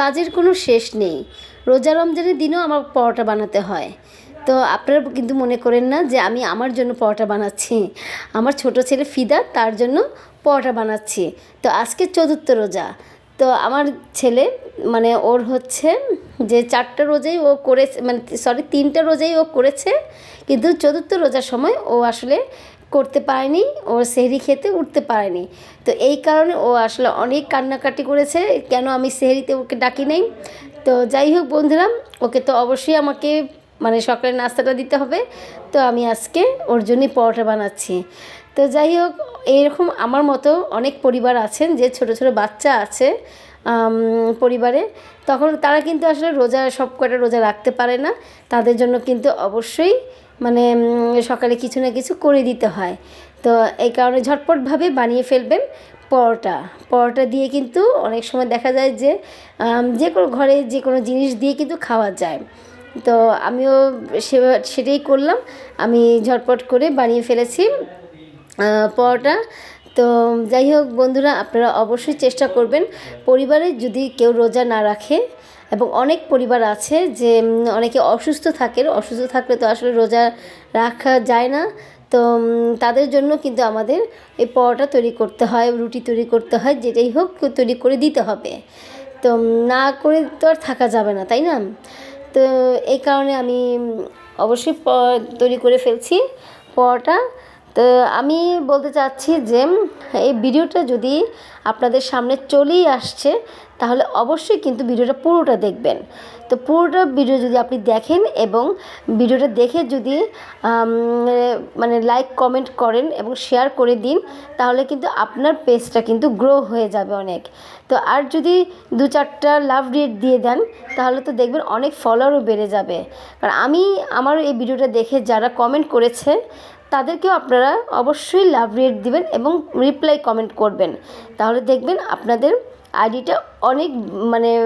কাজের কোনো শেষ নেই। রোজা রমজানের দিনেও আমার পরোটা বানাতে হয়। তো আপনারা কিন্তু মনে করেন না যে আমি আমার জন্য পরোটা বানাচ্ছি। আমার ছোট ছেলে ফিদা, তার জন্য পরোটা বানাচ্ছি। তো আজকে চতুর্থ রোজা। তো আমার ছেলে মানে ওর হচ্ছে যে চারটা রোজাই ও করেছে মানে সরি, তিনটা রোজাই ও করেছে। কিন্তু চতুর্থ রোজার সময় ও আসলে করতে পারেনি ও সেহরি খেতে উঠতে পারেনি। তো এই কারণে ও আসলে অনেক কান্নাকাটি করেছে, কেন আমি সেহরিতে ওকে ডাকি নাই। তো যাই হোক বন্ধুরা, ওকে তো অবশ্যই আমাকে মানে সকালের নাস্তাটা দিতে হবে। তো আমি আজকে ওর জন্যই পরোটা বানাচ্ছি। তো যাই হোক, এরকম আমার মতো অনেক পরিবার আছেন যে ছোট ছোট বাচ্চা আছে পরিবারে, তখন তারা কিন্তু আসলে রোজা, সব কটা রোজা রাখতে পারে না। তাদের জন্য কিন্তু অবশ্যই মানে সকালে কিছু না কিছু করে দিতে হয়। তো এই কারণে ঝটপটভাবে বানিয়ে ফেলবেন পরোটা। পরোটা দিয়ে কিন্তু অনেক সময় দেখা যায় যে যে কোনো ঘরে যে কোনো জিনিস দিয়ে কিন্তু খাওয়া যায়। তো আমিও সে, সেটাই করলাম। আমি ঝটপট করে বানিয়ে ফেলেছি পরোটা। তো যাই হোক বন্ধুরা, আপনারা অবশ্যই চেষ্টা করবেন। পরিবারে যদি কেউ রোজা না রাখে, এবং অনেক পরিবার আছে যে অনেকে অসুস্থ থাকেন, অসুস্থ থাকলে তো আসলে রোজা রাখা যায় না। তো তাদের জন্য কিন্তু আমাদের এই পরোটা তৈরি করতে হয়, রুটি তৈরি করতে হয় যেটাই হোক তৈরি করে দিতে হবে। তো না করে তো আর থাকা যাবে না, তাই না? তো, এই কারণে আমি অবশ্যই তৈরি করে ফেলছি পরোটা। তো আমি বলতে চাচ্ছি যে, এই ভিডিওটা যদি আপনাদের সামনে চলেই আসছে, তাহলে অবশ্যই কিন্তু ভিডিওটা পুরোটা দেখবেন। তো পুরোটা ভিডিও যদি আপনি দেখেন এবং ভিডিওটা দেখে যদি মানে লাইক কমেন্ট করেন এবং শেয়ার করে দিন, তাহলে কিন্তু আপনার পেজটা কিন্তু গ্রো হয়ে যাবে অনেক। তো আর যদি দু চারটা লাভ রেট দিয়ে দেন, তাহলে তো দেখবেন অনেক ফলোয়ারও বেড়ে যাবে। কারণ আমি আমার এই ভিডিওটা দেখে যারা কমেন্ট করেছে তাদেরকেও আপনারা অবশ্যই লাভ রেট দিবেন এবং রিপ্লাই কমেন্ট করবেন। তাহলে দেখবেন আপনাদের আইডিটা অনেক মানে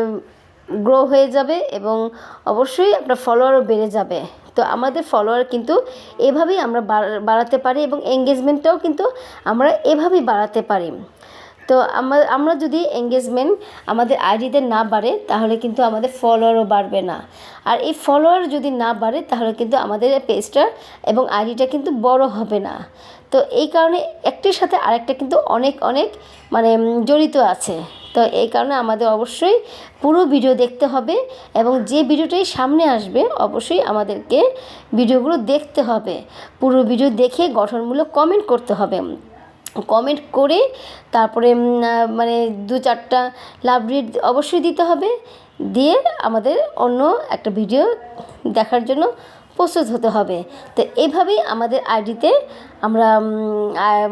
গ্রো হয়ে যাবে এবং অবশ্যই আপনার ফলোয়ারও বেড়ে যাবে। তো আমাদের ফলোয়ার কিন্তু এভাবেই আমরা বাড়া- বাড়াতে পারি এবং এঙ্গেজমেন্টটাও কিন্তু আমরা এভাবেই বাড়াতে পারি। তো আমরা আমরা যদি এঙ্গেজমেন্ট আমাদের আইডিতে না বাড়ে, তাহলে কিন্তু আমাদের ফলোয়ারও বাড়বে না। আর এই ফলোয়ার যদি না বাড়ে, তাহলে কিন্তু আমাদের পেজটা এবং আইডিটা কিন্তু বড় হবে না। তো এই কারণে একটির সাথে আরেকটা কিন্তু অনেক অনেক মানে জড়িত আছে। তো এই কারণে আমাদের অবশ্যই পুরো ভিডিও দেখতে হবে এবং যে ভিডিওটাই সামনে আসবে, অবশ্যই আমাদেরকে ভিডিওগুলো দেখতে হবে। পুরো ভিডিও দেখে গঠনমূলক কমেন্ট করতে হবে। কমেন্ট করে তারপরে মানে দু চারটা লাভ রিড অবশ্যই দিতে হবে। দিয়ে আমাদের অন্য একটা ভিডিও দেখার জন্য প্রস্তুত হতে হবে। তো এইভাবেই আমাদের আইডিতে আমরা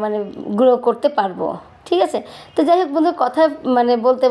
মানে গ্রো করতে পারব। ঠিক আছে? তো যাই হোক বন্ধু, কথা মানে বলতে